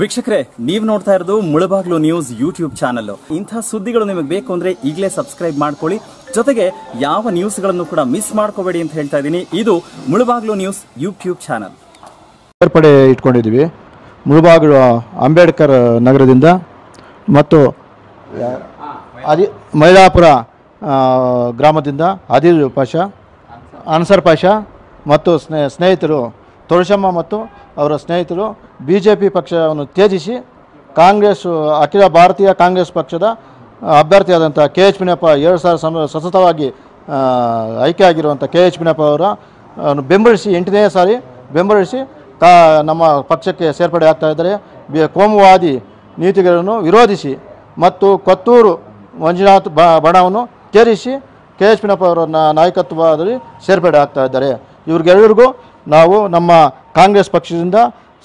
ವೀಕ್ಷಕರೇ, ನೀವು ನೋಡ್ತಾ ಇರೋದು ಮುಳಬಾಗ್ಲು ನ್ಯೂಸ್ ಯೂಟ್ಯೂಬ್ ಚಾನಲ್ ಇಂಥ ಸುದ್ದಿಗಳು ನಿಮಗೆ ಬೇಕು ಅಂದ್ರೆ ಈಗಲೇ ಸಬ್ಸ್ಕ್ರೈಬ್ ಮಾಡ್ಕೊಳ್ಳಿ. ಜೊತೆಗೆ ಯಾವ ನ್ಯೂಸ್ಗಳನ್ನು ಕೂಡ ಮಿಸ್ ಮಾಡ್ಕೋಬೇಡಿ ಅಂತ ಹೇಳ್ತಾ ಇದ್ದೀನಿ. ಇದು ಮುಳಬಾಗ್ಲು ನ್ಯೂಸ್ ಯೂಟ್ಯೂಬ್ ಚಾನಲ್. ಸೇರ್ಪಡೆ ಇಟ್ಕೊಂಡಿದ್ದೀವಿ. ಮುಳಬಾಗ್ಲು, ಅಂಬೇಡ್ಕರ್ ನಗರದಿಂದ ಮತ್ತು ಅದಿ, ಮೈಲಾಪುರ ಗ್ರಾಮದಿಂದ ಆದಿಲ್ ಪಾಷ, ಅನ್ಸರ್ ಪಾಷ ಮತ್ತು ಸ್ನೇ, ಸ್ನೇಹಿತರು ತುಳಸಮ್ಮ ಮತ್ತು ಅವರ ಸ್ನೇಹಿತರು ಬಿ ಜೆ ಪಿ ಪಕ್ಷವನ್ನು ತ್ಯಜಿಸಿ ಕಾಂಗ್ರೆಸ್ ಅಖಿಲ ಭಾರತೀಯ ಕಾಂಗ್ರೆಸ್ ಪಕ್ಷದ ಅಭ್ಯರ್ಥಿಯಾದಂಥ ಕೆ ಎಚ್ ಪಿನಪ್ಪ ಎರಡು ಸಾವಿರ ಸಮ ಸತತವಾಗಿ ಆ, ಆಯ್ಕೆ ಆಗಿರುವಂಥ ಕೆ ಎಚ್ ಪಿನಪ್ಪ ಅವರ ಬೆಂಬಲಿಸಿ ಎಂಟನೇ ಸಾರಿ ಬೆಂಬಲಿಸಿ ಕಾ ನಮ್ಮ ಪಕ್ಷಕ್ಕೆ ಸೇರ್ಪಡೆ ಆಗ್ತಾ ಇದ್ದಾರೆ. ಬಿ- ಕೋಮುವಾದಿ ನೀತಿಗಳನ್ನು ವಿರೋಧಿಸಿ ಮತ್ತು ಕೊತ್ತೂರು ಮಂಜುನಾಥ್ ಬ ಬಣವನ್ನು ತ್ಯಜಿಸಿ ಕೆ ಎಚ್ ಪಿನಪ್ಪ ಅವರ ನಾಯಕತ್ವದಲ್ಲಿ ಸೇರ್ಪಡೆ ಆಗ್ತಾ ಇದ್ದಾರೆ. ಇವ್ರಿಗೆಲ್ಲರಿಗೂ ನಾವು ನಮ್ಮ ಕಾಂಗ್ರೆಸ್ ಪಕ್ಷದಿಂದ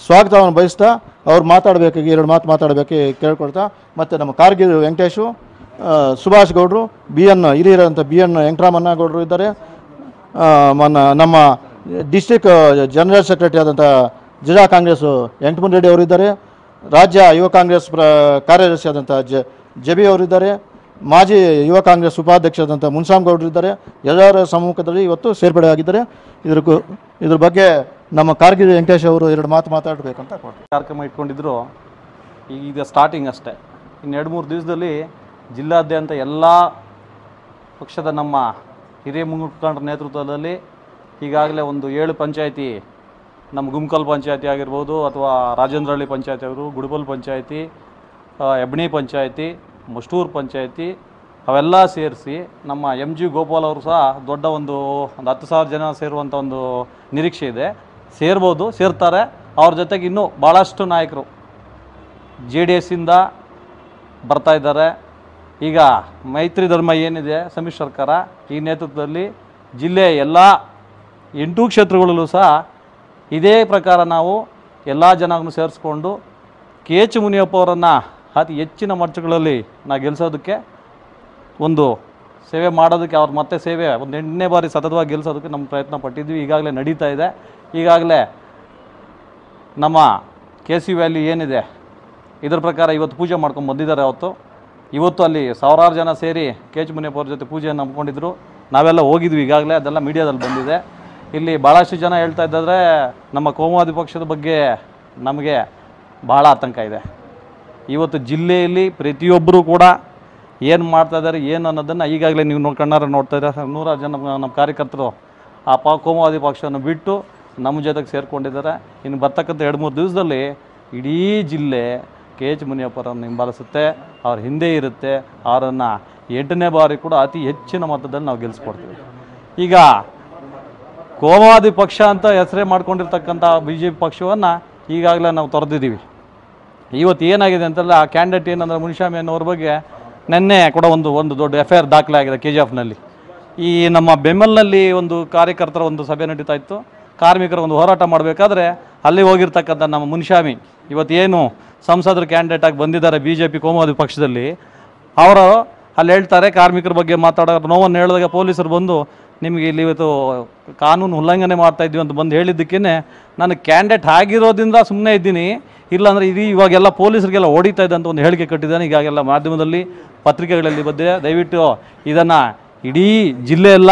ಸ್ವಾಗತವನ್ನು ಬಯಸ್ತಾ ಅವ್ರು ಮಾತಾಡಬೇಕಾಗಿ ಎರಡು ಮಾತು ಮಾತಾಡಬೇಕು ಕೇಳ್ಕೊಳ್ತಾ ಮತ್ತು ನಮ್ಮ ಕಾರ್ಗಿಲ್ ವೆಂಕಟೇಶು ಸುಭಾಷ್ ಗೌಡರು ಬಿ ಎನ್ ಹಿರಿಯರಂಥ ಬಿ ಎನ್ ವೆಂಕಟರಾಮಣ್ಣ ಗೌಡರು ಇದ್ದಾರೆ. ನಮ್ಮ ಡಿಸ್ಟಿಕ್ ಜನರಲ್ ಸೆಕ್ರೆಟರಿ ಆದಂಥ ಜಿಲ್ಲಾ ಕಾಂಗ್ರೆಸ್ ವೆಂಕಟಮನ್ ರೆಡ್ಡಿ ಅವರಿದ್ದಾರೆ. ರಾಜ್ಯ ಯುವ ಕಾಂಗ್ರೆಸ್ ಪ್ರ ಕಾರ್ಯದರ್ಶಿ ಆದಂಥ ಜ ಜಬಿ ಅವರಿದ್ದಾರೆ. ಮಾಜಿ ಯುವ ಕಾಂಗ್ರೆಸ್ ಉಪಾಧ್ಯಕ್ಷರಾದಂಥ ಮುನ್ಸಾಮ್ ಗೌಡ್ರು ಇದ್ದಾರೆ. ಎಲ್ಲರ ಸಮ್ಮುಖದಲ್ಲಿ ಇವತ್ತು ಸೇರ್ಪಡೆ ಆಗಿದ್ದಾರೆ ಇದ್ರ ಇದ್ರ ಬಗ್ಗೆ ನಮ್ಮ ಕಾರ್ಗಿರಿ ವೆಂಕಟೇಶ್ ಅವರು ಎರಡು ಮಾತು ಮಾತಾಡಬೇಕಂತ ಕಾರ್ಯಕ್ರಮ ಇಟ್ಕೊಂಡಿದ್ರು. ಈಗ ಸ್ಟಾರ್ಟಿಂಗ್ ಅಷ್ಟೇ. ಇನ್ನು ಎರಡು ಮೂರು ದಿವಸದಲ್ಲಿ ಜಿಲ್ಲಾದ್ಯಂತ ಎಲ್ಲ ಪಕ್ಷದ ನಮ್ಮ ಹಿರಿಯ ಮುಖಂಡರ ನೇತೃತ್ವದಲ್ಲಿ ಈಗಾಗಲೇ ಒಂದು ಏಳು ಪಂಚಾಯಿತಿ, ನಮ್ಮ ಗುಮ್ಕಲ್ ಪಂಚಾಯತಿ ಆಗಿರ್ಬೋದು ಅಥವಾ ರಾಜೇಂದ್ರಹಳ್ಳಿ ಪಂಚಾಯತಿ ಅವರು ಗುಡುಬಲ್ ಪಂಚಾಯತಿ ಎಬ್ಣಿ ಪಂಚಾಯತಿ ಮುಷ್ಟೂರು ಪಂಚಾಯತಿ, ಅವೆಲ್ಲ ಸೇರಿಸಿ ನಮ್ಮ ಎಂ ಜಿ ಗೋಪಾಲ್ ಅವರು ಸಹ ದೊಡ್ಡ ಒಂದು ಒಂದು ಹತ್ತು ಸಾವಿರ ಜನ ಸೇರುವಂಥ ಒಂದು ನಿರೀಕ್ಷೆ ಇದೆ. ಸೇರ್ಬೋದು, ಸೇರ್ತಾರೆ. ಅವ್ರ ಜೊತೆಗೆ ಇನ್ನೂ ಭಾಳಷ್ಟು ನಾಯಕರು ಜೆ ಡಿ ಎಸ್ಸಿಂದ ಬರ್ತಾ ಇದ್ದಾರೆ. ಈಗ ಮೈತ್ರಿ ಧರ್ಮ ಏನಿದೆ ಸಮ್ಮಿಶ್ರ ಸರ್ಕಾರ ಈ ನೇತೃತ್ವದಲ್ಲಿ ಜಿಲ್ಲೆಯ ಎಲ್ಲ ಎಂಟು ಕ್ಷೇತ್ರಗಳಲ್ಲೂ ಸಹ ಇದೇ ಪ್ರಕಾರ ನಾವು ಎಲ್ಲ ಜನಗಳನ್ನು ಸೇರಿಸ್ಕೊಂಡು ಕೆ ಎಚ್ ಮುನಿಯಪ್ಪ ಅವರನ್ನು ಅತಿ ಹೆಚ್ಚಿನ ಮರ್ಚುಗಳಲ್ಲಿ ನಾ ಗೆಲ್ಲಿಸೋದಕ್ಕೆ ಒಂದು ಸೇವೆ ಮಾಡೋದಕ್ಕೆ ಅವ್ರು ಮತ್ತೆ ಸೇವೆ, ಒಂದು ಎಂಟನೇ ಬಾರಿ ಸತತವಾಗಿ ಗೆಲ್ಲಿಸೋದಕ್ಕೆ ನಮ್ಮ ಪ್ರಯತ್ನ ಪಟ್ಟಿದ್ವಿ. ಈಗಾಗಲೇ ನಡೀತಾ ಇದೆ. ಈಗಾಗಲೇ ನಮ್ಮ ಕೆ ಸಿ ವ್ಯಾಲಿ ಏನಿದೆ, ಇದರ ಪ್ರಕಾರ ಇವತ್ತು ಪೂಜೆ ಮಾಡ್ಕೊಂಡು ಬಂದಿದ್ದಾರೆ ಅವತ್ತು. ಇವತ್ತು ಅಲ್ಲಿ ಸಾವಿರಾರು ಜನ ಸೇರಿ ಕೆ ಎಚ್ ಮುನಿಯಪ್ಪ ಅವ್ರ ಜೊತೆ ಪೂಜೆಯನ್ನು ನಂಬ್ಕೊಂಡಿದ್ರು ನಾವೆಲ್ಲ ಹೋಗಿದ್ವಿ ಈಗಾಗಲೇ, ಅದೆಲ್ಲ ಮೀಡಿಯಾದಲ್ಲಿ ಬಂದಿದೆ. ಇಲ್ಲಿ ಭಾಳಷ್ಟು ಜನ ಹೇಳ್ತಾ ಇದ್ದಾರೆ ನಮ್ಮ ಕೋಮುವಾದಿ ಪಕ್ಷದ ಬಗ್ಗೆ ನಮಗೆ ಭಾಳ ಆತಂಕ ಇದೆ. ಇವತ್ತು ಜಿಲ್ಲೆಯಲ್ಲಿ ಪ್ರತಿಯೊಬ್ಬರೂ ಕೂಡ ಏನು ಮಾಡ್ತಾ ಇದ್ದಾರೆ, ಏನು ಅನ್ನೋದನ್ನು ಈಗಾಗಲೇ ನೀವು ನೋಡಿ ಕಣ್ಣಾರ ನೋಡ್ತಾ ಇದ್ದಾರೆ. ನೂರಾರು ಜನ ನಮ್ಮ ಕಾರ್ಯಕರ್ತರು ಆ ಪಾ ಕೋಮವಾದಿ ಪಕ್ಷವನ್ನು ಬಿಟ್ಟು ನಮ್ಮ ಜೊತೆಗೆ ಸೇರಿಕೊಂಡಿದ್ದಾರೆ. ಇನ್ನು ಬರ್ತಕ್ಕಂಥ ಎರಡು ಮೂರು ದಿವಸದಲ್ಲಿ ಇಡೀ ಜಿಲ್ಲೆ ಕೆ ಎಚ್ ಮುನಿಯಪ್ಪರನ್ನು ಹಿಂಬಾಲಿಸುತ್ತೆ. ಅವ್ರ ಹಿಂದೆ ಇರುತ್ತೆ. ಅವರನ್ನು ಎಂಟನೇ ಬಾರಿ ಕೂಡ ಅತಿ ಹೆಚ್ಚಿನ ಮತದಲ್ಲಿ ನಾವು ಗೆಲ್ಲಿಸ್ಕೊಡ್ತೀವಿ ಈಗ ಕೋಮುವಾದಿ ಪಕ್ಷ ಅಂತ ಹೆಸರೇ ಮಾಡ್ಕೊಂಡಿರ್ತಕ್ಕಂಥ ಬಿ ಜೆ ಪಿ ಪಕ್ಷವನ್ನು ಈಗಾಗಲೇ ನಾವು ತೊರೆದಿದ್ದೀವಿ. ಇವತ್ತು ಏನಾಗಿದೆ ಅಂತಲ್ಲ ಆ ಕ್ಯಾಂಡಿಡೇಟ್ ಏನಂದ್ರೆ ಮುನಿಸ್ವಾಮಿ ಅನ್ನೋರ ಬಗ್ಗೆ ನಿನ್ನೆ ಕೂಡ ಒಂದು ಒಂದು ದೊಡ್ಡ ಎಫ್ ಐ ಆರ್ ದಾಖಲೆ ಆಗಿದೆ ಕೆ ಜಿ ಎಫ್ನಲ್ಲಿ ಈ ನಮ್ಮ ಬೆಮ್ಮಲ್ನಲ್ಲಿ ಒಂದು ಕಾರ್ಯಕರ್ತರ ಒಂದು ಸಭೆ ನಡೀತಾ ಇತ್ತು ಕಾರ್ಮಿಕರ ಒಂದು ಹೋರಾಟ ಮಾಡಬೇಕಾದ್ರೆ ಅಲ್ಲಿ ಹೋಗಿರ್ತಕ್ಕಂಥ ನಮ್ಮ ಮುನಿಸ್ವಾಮಿ ಇವತ್ತು ಏನು ಸಂಸದರು ಕ್ಯಾಂಡಿಡೇಟ್ ಆಗಿ ಬಂದಿದ್ದಾರೆ ಬಿ ಜೆ ಪಿ ಕೋಮುವಾದಿ ಪಕ್ಷದಲ್ಲಿ, ಅವರು ಅಲ್ಲಿ ಹೇಳ್ತಾರೆ, ಕಾರ್ಮಿಕರ ಬಗ್ಗೆ ಮಾತಾಡೋ ನೋವನ್ನು ಹೇಳಿದಾಗ ಪೊಲೀಸರು ಬಂದು ನಿಮಗೆ ಇಲ್ಲಿ ಇವತ್ತು ಕಾನೂನು ಉಲ್ಲಂಘನೆ ಮಾಡ್ತಾ ಇದ್ವಿ ಅಂತ ಬಂದು ಹೇಳಿದ್ದಕ್ಕೇ ನಾನು ಕ್ಯಾಂಡಿಡೇಟ್ ಆಗಿರೋದ್ರಿಂದ ಸುಮ್ಮನೆ ಇದ್ದೀನಿ. ಇಲ್ಲಾಂದರೆ ಇದು ಇವಾಗೆಲ್ಲ ಪೊಲೀಸರಿಗೆಲ್ಲ ಹೊಡಿತಾ ಇದೆ ಅಂತ ಒಂದು ಹೇಳಿಕೆ ಕಟ್ಟಿದ್ದಾನೆ. ಈಗಾಗೆಲ್ಲ ಮಾಧ್ಯಮದಲ್ಲಿ ಪತ್ರಿಕೆಗಳಲ್ಲಿ ಬಂದಿದೆ. ದಯವಿಟ್ಟು ಇದನ್ನು ಇಡೀ ಜಿಲ್ಲೆಯೆಲ್ಲ,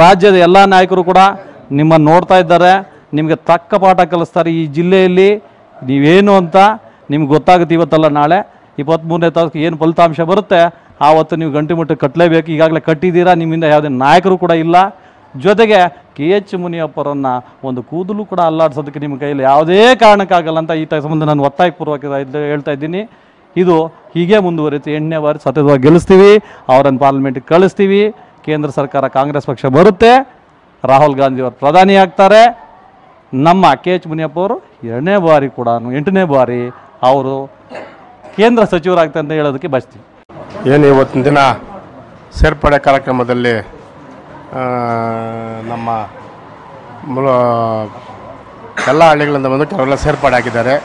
ರಾಜ್ಯದ ಎಲ್ಲ ನಾಯಕರು ಕೂಡ ನಿಮ್ಮನ್ನು ನೋಡ್ತಾ ಇದ್ದಾರೆ. ನಿಮಗೆ ತಕ್ಕ ಪಾಠ ಕಲಿಸ್ತಾರೆ ಈ ಜಿಲ್ಲೆಯಲ್ಲಿ. ನೀವೇನು ಅಂತ ನಿಮ್ಗೆ ಗೊತ್ತಾಗುತ್ತೆ ಇವತ್ತಲ್ಲ ನಾಳೆ. ಇಪ್ಪತ್ತ್ಮೂರನೇ ತಾರೀಕು ಏನು ಫಲಿತಾಂಶ ಬರುತ್ತೆ, ಆವತ್ತು ನೀವು ಗಂಟೆ ಮುಟ್ಟು ಕಟ್ಟಲೇಬೇಕು. ಈಗಾಗಲೇ ಕಟ್ಟಿದ್ದೀರಾ, ನಿಮ್ಮಿಂದ ಯಾವುದೇ ನಾಯಕರು ಕೂಡ ಇಲ್ಲ. ಜೊತೆಗೆ ಕೆ ಎಚ್ ಮುನಿಯಪ್ಪರನ್ನು ಒಂದು ಕೂದಲು ಕೂಡ ಅಲ್ಲಾಡಿಸೋದಕ್ಕೆ ನಿಮ್ಮ ಕೈಯಲ್ಲಿ ಯಾವುದೇ ಕಾರಣಕ್ಕಾಗಲ್ಲ ಅಂತ ಈ ಸಂಬಂಧ ನಾನು ಒತ್ತಾಯಪೂರ್ವಕ ಹೇಳ್ತಾ ಇದ್ದೀನಿ. ಇದು ಹೀಗೆ ಮುಂದುವರಿತು. ಎಂಟನೇ ಬಾರಿ ಸತತವಾಗಿ ಗೆಲ್ಲಿಸ್ತೀವಿ. ಅವರನ್ನು ಪಾರ್ಲಿಮೆಂಟ್ಗೆ ಕಳಿಸ್ತೀವಿ. ಕೇಂದ್ರ ಸರ್ಕಾರ, ಕಾಂಗ್ರೆಸ್ ಪಕ್ಷ ಬರುತ್ತೆ. ರಾಹುಲ್ ಗಾಂಧಿ ಅವರು ಪ್ರಧಾನಿ ಆಗ್ತಾರೆ. ನಮ್ಮ ಕೆ ಎಚ್ ಮುನಿಯಪ್ಪ ಅವರು ಎರಡನೇ ಬಾರಿ ಕೂಡ, ಎಂಟನೇ ಬಾರಿ ಅವರು ಕೇಂದ್ರ ಸಚಿವರಾಗ್ತಾರೆ ಅಂತ ಹೇಳೋದಕ್ಕೆ ಬಯಸ್ತೀವಿ ಏನು ಇವತ್ತಿನ ದಿನ ಸೇರ್ಪಡೆ ಕಾರ್ಯಕ್ರಮದಲ್ಲಿ ನಮ್ಮ ಎಲ್ಲ ಹಳ್ಳಿಗಳಿಂದ ಬಂದು ಕೆಲವೆಲ್ಲ ಸೇರ್ಪಡೆ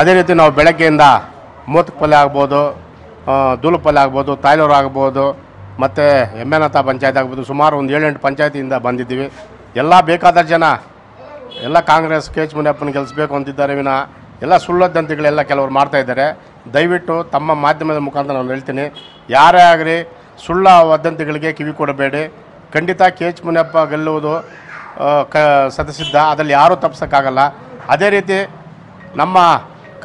ಅದೇ ರೀತಿ ನಾವು ಬೆಳಗ್ಗೆಯಿಂದ ಮೂತಕ್ ಪಲ್ಯ ಆಗ್ಬೋದು ದೂಲಪಲ್ಯ ಆಗ್ಬೋದು, ತಾಯ್ಲೂರು ಆಗ್ಬೋದು, ಮತ್ತು ಎಮ್ಮೆನತ ಪಂಚಾಯತ್ ಆಗ್ಬೋದು. ಸುಮಾರು ಒಂದು ಏಳೆಂಟು ಪಂಚಾಯತಿಯಿಂದ ಬಂದಿದ್ದೀವಿ. ಎಲ್ಲ ಬೇಕಾದ ಜನ, ಎಲ್ಲ ಕಾಂಗ್ರೆಸ್, ಕೆ ಎಚ್ ಮುನಿಯಪ್ಪನ ಗೆಲ್ಲಿಸ್ಬೇಕು ಅಂತಿದ್ದಾರೆ ವಿನ. ಎಲ್ಲ ಸುಳ್ಳದಂತಿಗಳೆಲ್ಲ ಕೆಲವರು ಮಾಡ್ತಾಯಿದ್ದಾರೆ ದಯವಿಟ್ಟು ತಮ್ಮ ಮಾಧ್ಯಮದ ಮುಖಾಂತರ ನಾನು ಹೇಳ್ತೀನಿ. ಯಾರೇ ಆಗಲಿ ಸುಳ್ಳ ವದಂತಿಗಳಿಗೆ ಕಿವಿ ಕೊಡಬೇಡಿ ಖಂಡಿತ ಕೆ ಎಚ್ ಮುನಿಯಪ್ಪ ಗೆಲ್ಲುವುದು ಕ ಸದಸಿದ್ಧ ಅದರಲ್ಲಿ ಯಾರೂ ತಪ್ಪಿಸೋಕ್ಕಾಗಲ್ಲ ಅದೇ ರೀತಿ ನಮ್ಮ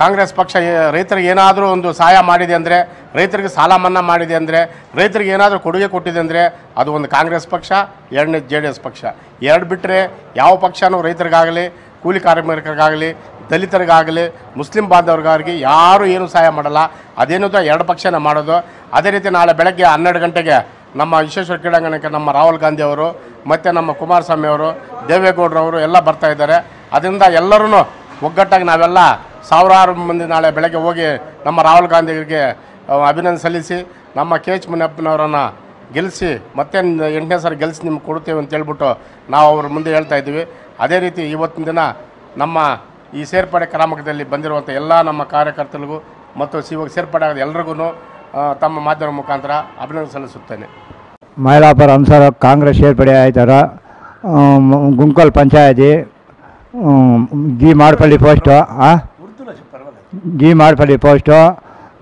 ಕಾಂಗ್ರೆಸ್ ಪಕ್ಷ ರೈತರಿಗೆ ಏನಾದರೂ ಒಂದು ಸಹಾಯ ಮಾಡಿದೆ ಅಂದರೆ, ರೈತರಿಗೆ ಸಾಲ ಮನ್ನಾ ಮಾಡಿದೆ ಅಂದರೆ, ರೈತರಿಗೆ ಏನಾದರೂ ಕೊಡುಗೆ ಕೊಟ್ಟಿದೆ ಅಂದರೆ, ಅದು ಒಂದು ಕಾಂಗ್ರೆಸ್ ಪಕ್ಷ, ಎರಡನೇ ಜೆ ಡಿ ಎಸ್ ಪಕ್ಷ. ಎರಡು ಬಿಟ್ಟರೆ ಯಾವ ಪಕ್ಷನೂ ರೈತರಿಗಾಗಲಿ, ಕೂಲಿ ಕಾರ್ಮಿಕರಿಗಾಗಲಿ, ದಲಿತರಿಗಾಗಲಿ, ಮುಸ್ಲಿಂ ಬಾಂಧವರಿಗಾಗಲಿ ಯಾರೂ ಏನು ಸಹಾಯ ಮಾಡಲ್ಲ. ಅದೇನು ಎರಡು ಪಕ್ಷನ ಮಾಡೋದು. ಅದೇ ರೀತಿ ನಾಳೆ ಬೆಳಗ್ಗೆ ಹನ್ನೆರಡು ಗಂಟೆಗೆ ನಮ್ಮ ವಿಶ್ವೇಶ್ವರ ಕ್ರೀಡಾಂಗಣಕ್ಕೆ ನಮ್ಮ ರಾಹುಲ್ ಗಾಂಧಿ ಅವರು, ಮತ್ತು ನಮ್ಮ ಕುಮಾರಸ್ವಾಮಿ ಅವರು ದೇವೇಗೌಡರವರು ಎಲ್ಲ ಬರ್ತಾ ಇದ್ದಾರೆ. ಅದರಿಂದ ಎಲ್ಲರೂ ಒಗ್ಗಟ್ಟಾಗಿ ನಾವೆಲ್ಲ ಸಾವಿರಾರು ಮಂದಿ ನಾಳೆ ಬೆಳಗ್ಗೆ ಹೋಗಿ ನಮ್ಮ ರಾಹುಲ್ ಅವರಿಗೆ ಅಭಿನಂದನೆ ಸಲ್ಲಿಸಿ, ನಮ್ಮ ಕೆ ಎಚ್ ಮುನಿಯಪ್ಪನವರನ್ನು ಗೆಲ್ಲಿಸಿ ಮತ್ತೆ ಎಂಟನೇ ಸಾರಿ ಗೆಲ್ಲಿಸಿ ನಿಮ್ಗೆ ಕೊಡ್ತೇವೆ ಅಂತ ಹೇಳ್ಬಿಟ್ಟು ನಾವು ಅವ್ರ ಮುಂದೆ ಹೇಳ್ತಾ ಇದ್ದೀವಿ. ಅದೇ ರೀತಿ ಇವತ್ತಿನ ದಿನ ನಮ್ಮ ಈ ಸೇರ್ಪಡೆ ಕ್ರಾಮಕದಲ್ಲಿ ಬಂದಿರುವಂಥ ಎಲ್ಲ ನಮ್ಮ ಕಾರ್ಯಕರ್ತರಿಗೂ ಮತ್ತು ಇವಾಗ ಸೇರ್ಪಡೆ ಆದ ಎಲ್ರಿಗೂ ತಮ್ಮ ಮಾಧ್ಯಮ ಮುಖಾಂತರ ಅಭಿನಂದನೆ ಸಲ್ಲಿಸುತ್ತೇನೆ ಮೈಲಾಪುರ ಅಂಸಾರ ಕಾಂಗ್ರೆಸ್ ಸೇರ್ಪಡೆ ಆಯ್ತಾರ ಗುಂಕಲ್ ಪಂಚಾಯತಿ ಜಿ ಮಾಡ್ಪಳ್ಳಿ ಪೋಸ್ಟು ಆ? ಜಿ ಮಾಡ್ಪಳ್ಳಿ ಪೋಸ್ಟು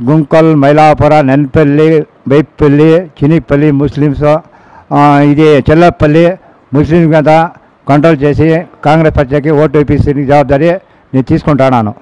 గుంకల్ మైలాపుర నెన్పల్లి బైప్పల్లి చినిపల్లి ముస్లిమ్స్ ఆ, ఇది చెల్లపల్లి ముస్లిం కదా కంట్రోల్ చేసి కాంగ్రెస్ పార్టీకి ఓటు వేపించే జవాబారి నేను తీసుకుంటున్నాను